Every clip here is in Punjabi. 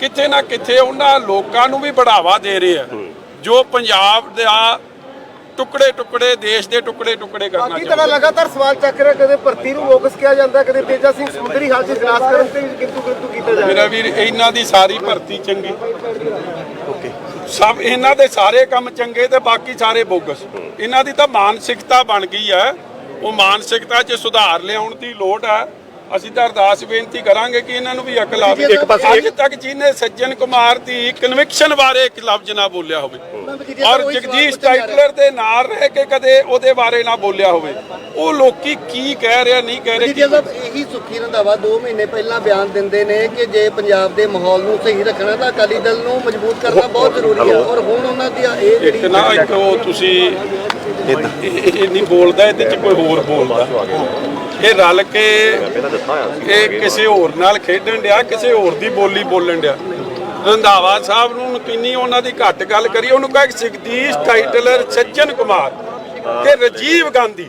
ਕਿਤੇ ਨਾ ਕਿਤੇ ਉਹਨਾਂ ਲੋਕਾਂ ਨੂੰ ਵੀ ਬੜਾਵਾ ਦੇ ਰਹੇ ਆ। ਜੋ ਪੰਜਾਬ ਦਾ ਟੁਕੜੇ ਟੁਕੜੇ ਦੇਸ਼ ਦੇ ਟੁਕੜੇ ਟੁਕੜੇ ਕਰਨਾ ਬਾਕੀ ਤਰ੍ਹਾਂ ਲਗਾਤਾਰ ਸਵਾਲ ਚੱਕ ਰਿਹਾ ਕਦੇ ਭਰਤੀ ਨੂੰ ਬੋਗਸ ਕਿਹਾ ਜਾਂਦਾ ਕਦੇ ਤੇਜਾ ਸਿੰਘ ਸਮੁੰਦਰੀ ਹਾਲ 'ਚ ਇਜਲਾਸ ਕਰਨ ਤੇ ਕਿੰਤੂ ਕਿੰਤੂ ਕੀਤਾ ਜਾ ਮੇਰਾ ਵੀਰ ਇਹਨਾਂ ਦੀ ਸਾਰੀ ਭਰਤੀ ਚੰਗੀ। ਸਭ ਇਹਨਾਂ ਦੇ ਸਾਰੇ ਕੰਮ ਚੰਗੇ ਤੇ ਬਾਕੀ ਸਾਰੇ ਬੋਗਸ। ਇਹਨਾਂ ਦੀ ਤਾਂ ਮਾਨਸਿਕਤਾ ਬਣ ਗਈ ਹੈ। ਉਹ ਮਾਨਸਿਕਤਾ 'ਚ ਸੁਧਾਰ ਲਿਆਉਣ ਦੀ ਲੋੜ ਹੈ। ਅਸੀਂ ਤਾਂ ਅਰਦਾਸ ਬੇਨਤੀ ਕਰਾਂਗੇ ਕਿ ਇਹਨਾਂ ਨੂੰ ਵੀ ਅਕਲ ਆਵੇ। ਇੱਕ ਪਾਸੇ- ਅੱਜ ਤੱਕ ਜਿਹਨੇ ਸੱਜਣ ਕੁਮਾਰ ਦੀ ਕਨਵਿਕਸ਼ਨ ਬਾਰੇ ਇੱਕ ਲਫ਼ਜ਼ ਨਾ ਬੋਲਿਆ ਹੋਵੇ ਔਰ ਜਗਦੀਸ਼ ਟਾਈਟਲਰ ਦੇ ਨਾਲ ਰਹਿ ਕੇ ਕਦੇ ਉਹਦੇ ਬਾਰੇ ਨਾ ਬੋਲਿਆ ਹੋਵੇ। ਉਹ ਲੋਕੀ ਕੀ ਕਹਿ ਰਿਹਾ ਨਹੀਂ ਕਹਿ ਰਹੇ ਜੀ ਸਾਹਿਬ ਇਹੀ ਸੁੱਖੀ ਰੰਧਾਵਾ 2 ਮਹੀਨੇ ਪਹਿਲਾਂ ਬਿਆਨ ਦਿੰਦੇ ਨੇ ਕਿ ਜੇ ਪੰਜਾਬ ਦੇ ਮਾਹੌਲ ਨੂੰ ਸਹੀ ਰੱਖਣਾ ਤਾਂ ਅਕਾਲੀ ਦਲ ਨੂੰ ਮਜ਼ਬੂਤ ਕਰਨਾ ਬਹੁਤ ਜ਼ਰੂਰੀ ਆ। ਔਰ ਹੁਣ ਉਹਨਾਂ ਦੀ ਇਹ ਇੱਕ ਜਿਹੜੀ ਨਾ ਇੱਕ ਉਹ ਤੁਸੀਂ ਇਹ ਨਹੀਂ ਬੋਲਦਾ ਇਹਦੇ ਚ ਕੋਈ ਹੋਰ ਬੋਲਦਾ। ਇਹ ਰਲ ਕੇ ਇਹ ਕਿਸੇ ਹੋਰ ਨਾਲ ਖੇਡਣ ਡਿਆ, ਕਿਸੇ ਹੋਰ ਦੀ ਬੋਲੀ ਬੋਲਣ ਡਿਆ। ਰੰਧਾਵਾ ਸਾਹਿਬ ਨੂੰ ਕਿੰਨੀ ਉਹਨਾਂ ਦੀ ਘੱਟ ਗੱਲ ਕਰੀ ਉਹਨੂੰ ਕਹੇ ਜਗਦੀਸ਼ ਟਾਈਟਲਰ ਸੱਜਣ ਕੁਮਾਰ ਤੇ ਰਾਜੀਵ ਗਾਂਧੀ।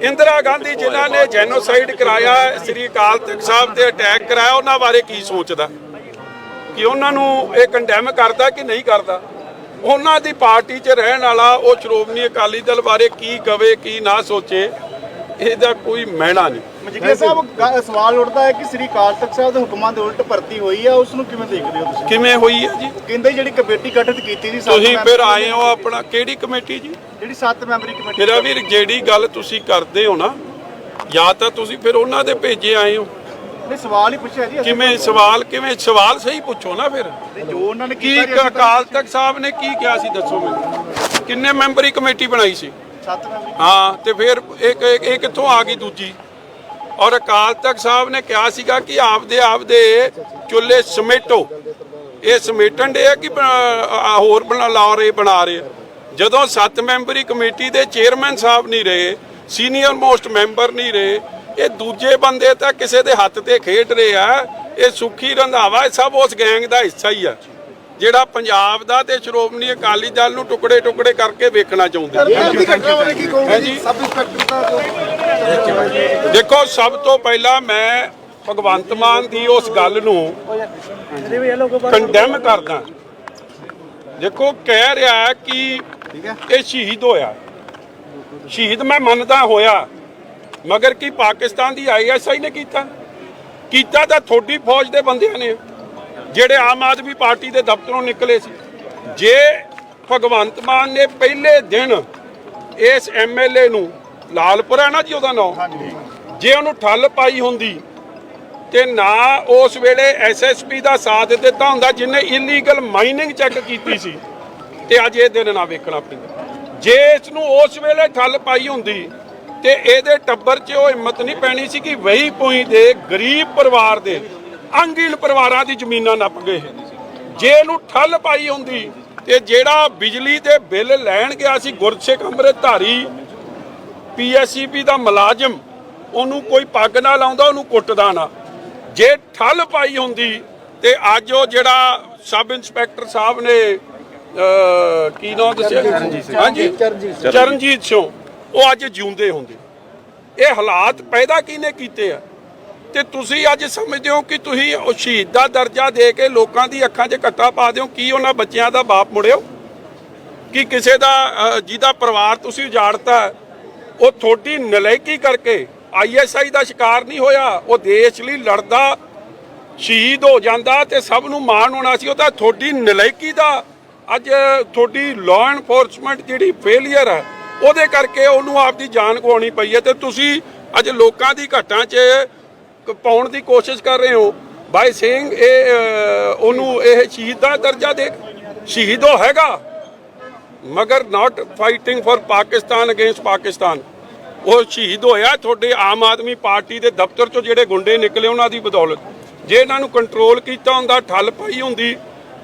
ਇੰਦਰਾ ਗਾਂਧੀ ਜਿਨ੍ਹਾਂ ਨੇ ਜੈਨੋਸਾਈਡ ਕਰਾਇਆ, ਸ੍ਰੀ ਅਕਾਲ ਤਖਤ ਸਾਹਿਬ ਤੇ ਅਟੈਕ ਕਰਾਇਆ, ਉਹਨਾਂ ਬਾਰੇ ਕੀ ਸੋਚਦਾ? ਕਿ ਉਹਨਾਂ ਨੂੰ ਇਹ ਕੰਡੈਮ ਕਰਦਾ ਕਿ ਨਹੀਂ ਕਰਦਾ? ਉਹਨਾਂ ਦੀ ਪਾਰਟੀ 'ਚ ਰਹਿਣ ਵਾਲਾ ਉਹ ਸ਼੍ਰੋਮਣੀ ਅਕਾਲੀ ਦਲ ਬਾਰੇ ਕੀ ਕਵੇ, ਕੀ ਨਾ ਸੋਚੇ? ਇਹਦਾ ਕੋਈ ਮਹਿਣਾ ਨਹੀਂ। ਮਜੀਠੀਆ ਸਾਹਿਬ ਗ- ਸਵਾਲ ਉੱਠਦਾ ਹੈ ਕਿ ਸ੍ਰੀ ਅਕਾਲ ਤਖਤ ਸਾਹਿਬ ਦੇ ਹੁਕਮਾਂ ਦੇ ਉਲਟ ਭਰਤੀ ਹੋਈ ਹੈ ਉਸ ਨੂੰ ਕਿਵੇਂ ਦੇਖਦੇ ਹੋ ਤੁਸੀਂ? ਕਿਵੇਂ ਹੋਈ ਹੈ ਜੀ? ਕਹਿੰਦੇ ਜਿਹੜੀ ਕਮੇਟੀ ਗਠਿਤ ਕੀਤੀ ਸੀ ਸੱਤ ਤੁਸੀਂ ਮੈਂਬਰੀ ਫਿਰ ਆਏ ਹੋ ਆਪਣਾ ਕਿਹੜੀ ਕਮੇਟੀ ਜੀ? ਜਿਹੜੀ 7 ਮੈਂਬਰੀ ਕਮੇਟੀ ਮੇਰਾ ਵੀਰ ਜਿਹੜੀ ਗੱਲ ਤੁਸੀਂ ਕਰਦੇ ਹੋ ਨਾ ਜਾਂ ਤਾਂ ਤੁਸੀਂ ਫਿਰ ਉਹਨਾਂ ਦੇ ਭੇਜੇ ਆਏ ਹੋ। ਨੇ ਸਵਾਲ ਹੀ ਪੁੱਛਿਆ ਜੀ ਅਸੀਂ ਕਿਵੇਂ ਸਵਾਲ ਕਿਵੇਂ ਸਵਾਲ ਸਹੀ ਪੁੱਛੋ ਨਾ ਫਿਰ। ਤੇ ਜੋ ਉਹਨਾਂ ਨੇ ਕੀ ਕੀਤਾ ਜੀ ਅਸੀਂ ਅਕਾਲ ਤਖਤ ਸਾਹਿਬ ਨੇ ਕੀ ਕਿਹਾ ਸੀ ਦੱਸੋ ਮੈਨੂੰ। ਕਿੰਨੇ ਮੈਂਬਰੀ ਕਮੇਟੀ ਬਣਾਈ ਸੀ? ਹਾਂ, ਤੇ ਫਿਰ ਇੱਕ ਇਹ ਕਿੱਥੋਂ ਆ ਗਈ ਦੂਜੀ? ਔਰ ਅਕਾਲ ਤਖਤ ਸਾਹਿਬ ਨੇ ਕਿਹਾ ਸੀਗਾ ਕਿ ਆਪਦੇ ਆਪਦੇ ਚੁੱਲ੍ਹੇ ਸਮੇਟੋ। ਇਹ ਸਮੇਟਣ ਦੇ ਆ ਕਿ ਬਣਾ- ਹੋਰ ਬਣਾ ਲਾ ਰਹੇ ਬਣਾ ਰਹੇ ਜਦੋਂ ਸੱਤ ਮੈਂਬਰੀ ਕਮੇਟੀ ਦੇ ਚੇਅਰਮੈਨ ਸਾਹਿਬ ਨਹੀਂ ਰਹੇ, ਸੀਨੀਅਰ ਮੋਸਟ ਮੈਂਬਰ ਨਹੀਂ ਰਹੇ, ਇਹ ਦੂਜੇ ਬੰਦੇ ਤਾਂ ਕਿਸੇ ਦੇ ਹੱਥ ਤੇ ਖੇਡ ਰਹੇ ਆ, ਇਹ ਸੁਖੀ ਰੰਧਾਵਾ ਸਭ ਉਸ ਗੈਂਗ ਦਾ ਹਿੱਸਾ ਹੀ ਆ। ਜਿਹੜਾ ਪੰਜਾਬ ਦਾ ਤੇ ਸ਼੍ਰੋਮਣੀ ਅਕਾਲੀ ਦਲ ਨੂੰ ਟੁਕੜੇ ਟੁਕੜੇ ਕਰਕੇ ਵੇਖਣਾ ਚਾਹੁੰਦੇ ਦੇਖੋ ਸਭ ਤੋਂ ਪਹਿਲਾਂ ਮੈਂ ਭਗਵੰਤ ਮਾਨ ਦੀ ਉਸ ਗੱਲ ਨੂੰ ਕੰਡੈਮ ਕਰਦਾ। ਦੇਖੋ ਕਹਿ ਰਿਹਾ ਕਿ ਇਹ ਸ਼ਹੀਦ ਹੋਇਆ। ਸ਼ਹੀਦ ਮੈਂ ਮੰਨਦਾ ਹੋਇਆ ਮਗਰ ਕੀ ਪਾਕਿਸਤਾਨ ਦੀ ਆਈਐਸਆਈ ਨੇ ਕੀਤਾ? ਕੀਤਾ ਤਾਂ ਥੋੜੀ ਫੌਜ ਦੇ ਬੰਦਿਆਂ ਨੇ। ਜਿਹੜੇ ਆਮ ਆਦਮੀ ਪਾਰਟੀ ਦੇ ਦਫ਼ਤਰੋਂ ਨਿਕਲੇ ਸੀ ਜੇ ਭਗਵੰਤ ਮਾਨ ਨੇ ਪਹਿਲੇ ਦਿਨ ਇਸ ਐਮਐਲਏ ਨੂੰ ਲਾਲਪੁਰਾ ਨਾ ਜੀ ਉਹਦਾ ਨਾਮ ਜੇ ਉਹਨੂੰ ਠੱਲ ਪਾਈ ਹੁੰਦੀ ਤੇ ਨਾ ਉਸ ਵੇਲੇ ਐਸਐਸਪੀ ਦਾ ਸਾਥ ਦਿੱਤਾ ਹੁੰਦਾ ਜਿਹਨੇ ਇਲੀਗਲ ਮਾਈਨਿੰਗ ਚੈੱਕ ਕੀਤੀ ਸੀ ਤੇ ਅੱਜ ਇਹ ਦਿਨ ਨਾ ਵੇਖਣਾ ਪੈਂਦਾ। ਜੇ ਇਸ ਨੂੰ ਉਸ ਵੇਲੇ ਠੱਲ ਪਾਈ ਹੁੰਦੀ ਤੇ ਇਹਦੇ ਟੱਬਰ 'ਚ ਉਹ ਹਿੰਮਤ ਨਹੀਂ ਪੈਣੀ ਸੀ ਕਿ ਵਹੀ ਪੋਈ ਦੇ ਗਰੀਬ ਪਰਿਵਾਰ ਦੇ ਅੰਗਹੀਣ ਪਰਿਵਾਰਾਂ ਦੀ ਜ਼ਮੀਨਾਂ ਨੱਪ ਗਏ। ਜੇ ਇਹਨੂੰ ਠੱਲ ਪਾਈ ਹੁੰਦੀ ਤੇ ਜਿਹੜਾ ਬਿਜਲੀ ਦੇ ਬਿੱਲ ਲੈਣ ਗਿਆ ਸੀ ਗੁਰਸਿੱਖ ਅੰਮ੍ਰਿਤਧਾਰੀ ਪੀਐਸਸੀਬੀ ਦਾ ਮੁਲਾਜ਼ਮ ਉਹਨੂੰ ਕੋਈ ਪੱਗ ਨਾ ਲਾਉਂਦਾ ਉਹਨੂੰ ਕੁੱਟਦਾ ਨਾ। ਜੇ ਠੱਲ ਪਾਈ ਹੁੰਦੀ ਤੇ ਅੱਜ ਉਹ ਜਿਹੜਾ ਸਬ ਇੰਸਪੈਕਟਰ ਸਾਹਿਬ ਨੇ ਕੀ ਨਾਮ ਦੱਸਿਆ? ਹਾਂਜੀ ਚਰਨਜੀਤ ਸਿੰਘ। ਉਹ ਅੱਜ ਜਿਉਂਦੇ ਹੁੰਦੇ। ਇਹ ਹਾਲਾਤ ਪੈਦਾ ਕਿਹਨੇ ਕੀਤੇ ਆ? ਤੇ ਤੁਸੀਂ ਅੱਜ ਸਮਝਦੇ ਹੋ ਕਿ ਤੁਸੀਂ ਉਹ ਸ਼ਹੀਦ ਦਾ ਦਰਜਾ ਦੇ ਕੇ ਲੋਕਾਂ ਦੀ ਅੱਖਾਂ 'ਚ ਘੱਟਾ ਪਾ ਦਿਓ, ਕੀ ਉਹਨਾਂ ਬੱਚਿਆਂ ਦਾ ਬਾਪ ਮੁੜਿਓ? ਕਿ ਕਿਸੇ ਦਾ ਜਿਹਦਾ ਪਰਿਵਾਰ ਤੁਸੀਂ ਉਜਾੜਤਾ, ਉਹ ਥੋੜੀ ਨਲਾਇਕੀ ਕਰਕੇ ਆਈਐਸਆਈ ਦਾ ਸ਼ਿਕਾਰ ਨਹੀਂ ਹੋਇਆ, ਉਹ ਦੇਸ਼ ਲਈ ਲੜਦਾ, ਸ਼ਹੀਦ ਹੋ ਜਾਂਦਾ ਤੇ ਸਭ ਨੂੰ ਮਾਣ ਹੋਣਾ ਸੀ, ਉਹ ਤਾਂ ਥੋੜੀ ਨਲਾਇਕੀ ਦਾ ਅੱਜ ਥੋੜੀ ਲਾਅ ਐਨਫੋਰਸਮੈਂਟ ਜਿਹੜੀ ਫੇਲਿਅਰ ਹੈ ਉਹਦੇ ਕਰਕੇ ਉਹਨੂੰ ਆਪਦੀ ਜਾਨ ਗਵਾਉਣੀ ਪਈ ਹੈ ਤੇ ਤੁਸੀਂ ਅੱਜ ਲੋਕਾਂ ਦੀ ਘਟਾਂ 'ਚ ਪਾਉਣ ਦੀ ਕੋਸ਼ਿਸ਼ ਕਰ ਰਹੇ ਹੋ। ਬਾਈ ਸਿੰਘ, ਇਹ ਉਹਨੂੰ ਇਹ ਸ਼ਹੀਦ ਦਾ ਦਰਜਾ ਦੇ ਸ਼ਹੀਦ ਉਹ ਹੈਗਾ। ਮਗਰ not fighting for Pakistan against Pakistan. ਉਹ ਸ਼ਹੀਦ ਹੋਇਆ ਤੁਹਾਡੇ ਆਮ ਆਦਮੀ ਪਾਰਟੀ ਦੇ ਦਫ਼ਤਰ ਚੋਂ ਜਿਹੜੇ ਗੁੰਡੇ ਨਿਕਲੇ ਉਹਨਾਂ ਦੀ ਬਦੌਲਤ। ਜੇ ਇਹਨਾਂ ਨੂੰ ਕੰਟਰੋਲ ਕੀਤਾ ਹੁੰਦਾ, ਠੱਲ ਪਾਈ ਹੁੰਦੀ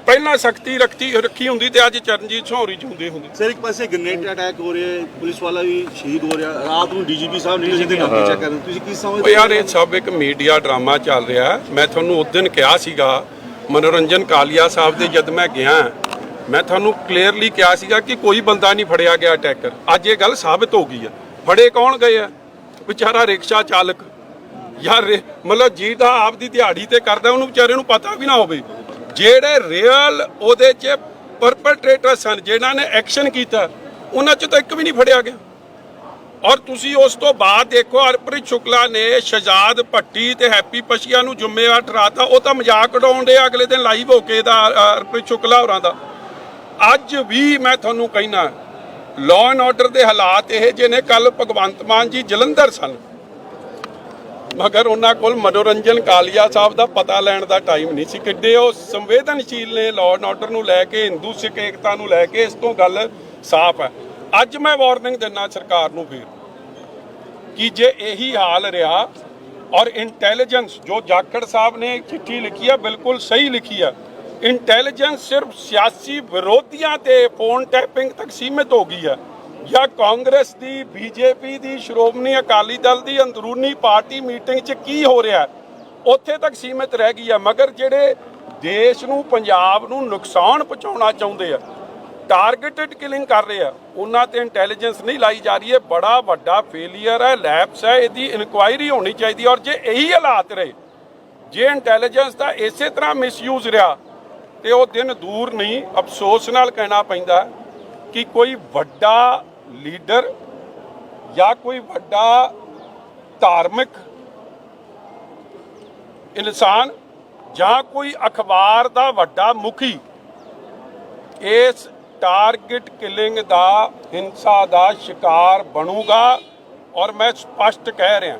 ਪਹਿਲਾਂ ਸਖਤੀ ਰੱਖੀ ਰੱਖੀ ਹੁੰਦੀ ਤੇ ਅੱਜ ਚਰਨਜੀਤ ਸੌਰੀ ਜੁੰਦੇ ਹੁੰਦੇ। ਸਰ ਇੱਕ ਪਾਸੇ ਗ੍ਰਨੇਡ ਅਟੈਕ ਹੋ ਰਿਹਾ ਹੈ ਪੁਲਿਸ ਵਾਲਾ ਵੀ ਸ਼ਹੀਦ ਹੋ ਰਿਹਾ। ਰਾਤ ਨੂੰ ਡੀਜੀਪੀ ਸਾਹਿਬ ਨਿਕਲੇ ਦੇ ਨਾਕੇ ਚੈੱਕ ਕਰਨ ਤੁਸੀਂ ਕੀ ਸਮਝਦੇ ਯਾਰ ਇਹ ਸਭ ਇੱਕ ਮੀਡੀਆ ਡਰਾਮਾ ਚੱਲ ਰਿਹਾ। ਮੈਂ ਤੁਹਾਨੂੰ ਉਸ ਦਿਨ ਕਿਹਾ ਸੀਗਾ ਮਨੋਰੰਜਨ ਕਾਲੀਆ ਸਾਹਿਬ ਦੇ ਜਦ ਮੈਂ ਗਿਆ ਮੈਂ ਤੁਹਾਨੂੰ ਕਲੀਅਰਲੀ ਕਿਹਾ ਸੀਗਾ ਕਿ ਕੋਈ ਬੰਦਾ ਨਹੀਂ ਫੜਿਆ ਗਿਆ ਅਟੈਕਰ ਅੱਜ ਇਹ ਗੱਲ ਸਾਬਤ ਹੋ ਗਈ ਹੈ ਫੜੇ ਕੌਣ ਗਏ ਆ? ਵਿਚਾਰਾ ਰਿਕਸ਼ਾ ਚਾਲਕ। ਯਾਰ ਮਤਲਬ ਜਿਹਦਾ ਆਪਦੀ ਦਿਹਾੜੀ ਤੇ ਕਰਦਾ ਉਹਨੂੰ ਵਿਚਾਰੇ ਨੂੰ ਪਤਾ ਵੀ ਨਾ ਹੋਵੇ। ਜਿਹੜੇ ਰੀਅਲ ਉਹਦੇ 'ਚ ਪਰਪਟਰੇਟਰ ਸਨ, ਜਿਨ੍ਹਾਂ ਨੇ ਐਕਸ਼ਨ ਕੀਤਾ, ਉਹਨਾਂ 'ਚ ਤਾਂ ਇੱਕ ਵੀ ਨਹੀਂ ਫੜਿਆ ਗਿਆ। ਔਰ ਤੁਸੀਂ ਉਸ ਤੋਂ ਬਾਅਦ ਦੇਖੋ, ਹਰਪ੍ਰੀਤ ਸ਼ੁਕਲਾ ਨੇ ਸ਼ਹਜ਼ਾਦ ਭੱਟੀ ਤੇ ਹੈਪੀ ਪਸ਼ੀਆ ਨੂੰ ਜ਼ਿੰਮੇਵਾਰ ਠਹਿਰਾਤਾ। ਉਹ ਤਾਂ ਮਜ਼ਾਕ ਉਡਾਉਣ ਦੇ ਅਗਲੇ ਦਿਨ ਲਾਈਵ ਹੋ ਕੇ ਦਾ ਹਰਪ੍ਰੀਤ ਸ਼ੁਕਲਾ ਹੋਰਾਂ ਦਾ। ਅੱਜ ਵੀ ਮੈਂ ਤੁਹਾਨੂੰ ਕਹਿਣਾ ਲਾਅ ਐਂਡ ਆਰਡਰ ਦੇ ਹਾਲਾਤ ਇਹ ਜਿਹੇ ਨੇ ਕੱਲ ਭਗਵੰਤ ਮਾਨ ਜੀ ਜਲੰਧਰ ਸਨ। ਮਗਰ ਉਹਨਾਂ ਕੋਲ ਮਨੋਰੰਜਨ ਕਾਲੀਆ ਸਾਹਿਬ ਦਾ ਪਤਾ ਲੈਣ ਦਾ ਟਾਈਮ ਨਹੀਂ ਸੀ। ਕਿੱਡੇ ਉਹ ਸੰਵੇਦਨਸ਼ੀਲ ਨੇ ਲਾਅ ਐਂਡ ਆਰਡਰ ਨੂੰ ਲੈ ਕੇ, ਹਿੰਦੂ ਸਿੱਖ ਏਕਤਾ ਨੂੰ ਲੈ ਕੇ, ਇਸ ਤੋਂ ਗੱਲ ਸਾਫ਼ ਹੈ। ਅੱਜ ਮੈਂ ਵਾਰਨਿੰਗ ਦਿੰਦਾ ਸਰਕਾਰ ਨੂੰ ਫਿਰ ਕਿ ਜੇ ਇਹੀ ਹਾਲ ਰਿਹਾ ਔਰ ਇੰਟੈਲੀਜੈਂਸ ਜੋ ਜਾਖੜ ਸਾਹਿਬ ਨੇ ਚਿੱਠੀ ਲਿਖੀ ਹੈ, ਬਿਲਕੁਲ ਸਹੀ ਲਿਖੀ ਹੈ ਇੰਟੈਲੀਜੈਂਸ ਸਿਰਫ ਸਿਆਸੀ ਵਿਰੋਧੀਆਂ ਤੇ ਫੋਨ ਟੈਪਿੰਗ ਤੱਕ ਸੀਮਿਤ ਹੋ ਗਈ ਹੈ। ਜਾਂ ਕਾਂਗਰਸ ਦੀ, ਬੀਜੇਪੀ ਦੀ, ਸ਼੍ਰੋਮਣੀ ਅਕਾਲੀ ਦਲ ਦੀ, ਅੰਦਰੂਨੀ ਪਾਰਟੀ ਮੀਟਿੰਗ 'ਚ ਕੀ ਹੋ ਰਿਹਾ ਉੱਥੇ ਤੱਕ ਸੀਮਿਤ ਰਹਿ ਗਈ ਹੈ, ਮਗਰ ਜਿਹੜੇ ਦੇਸ਼ ਨੂੰ, ਪੰਜਾਬ ਨੂੰ ਨੁਕਸਾਨ ਪਹੁੰਚਾਉਣਾ ਚਾਹੁੰਦੇ ਆ ਟਾਰਗੇਟਡ ਕਿਲਿੰਗ ਕਰ ਰਹੇ ਆ, ਉਹਨਾਂ ਤੇ ਇੰਟੈਲੀਜੈਂਸ ਨਹੀਂ ਲਾਈ ਜਾ ਰਹੀ ਹੈ, ਬੜਾ ਵੱਡਾ ਫੇਲਿਅਰ ਹੈ ਲੈਪਸ ਹੈ, ਇਹਦੀ ਇਨਕੁਆਇਰੀ ਹੋਣੀ ਚਾਹੀਦੀ ਔਰ ਜੇ ਇਹੀ ਹਾਲਾਤ ਰਹੇ, ਜੇ ਇੰਟੈਲੀਜੈਂਸ ਦਾ ਇਸੇ ਤਰ੍ਹਾਂ ਮਿਸਯੂਜ਼ ਰਿਹਾ, ਤੇ ਉਹ ਦਿਨ ਦੂਰ ਨਹੀਂ, ਅਫਸੋਸ ਨਾਲ ਕਹਿਣਾ ਪੈਂਦਾ ਕਿ ਕੋਈ ਵੱਡਾ ਲੀਡਰ ਜਾਂ ਕੋਈ ਵੱਡਾ ਧਾਰਮਿਕ ਇਨਸਾਨ ਜਾਂ ਕੋਈ ਅਖਬਾਰ ਦਾ ਵੱਡਾ ਮੁਖੀ, ਇਸ ਟਾਰਗੇਟ ਕਿਲਿੰਗ ਦਾ, ਹਿੰਸਾ ਦਾ ਸ਼ਿਕਾਰ ਬਣੂਗਾ ਔਰ ਮੈਂ ਸਪਸ਼ਟ ਕਹਿ ਰਿਹਾ।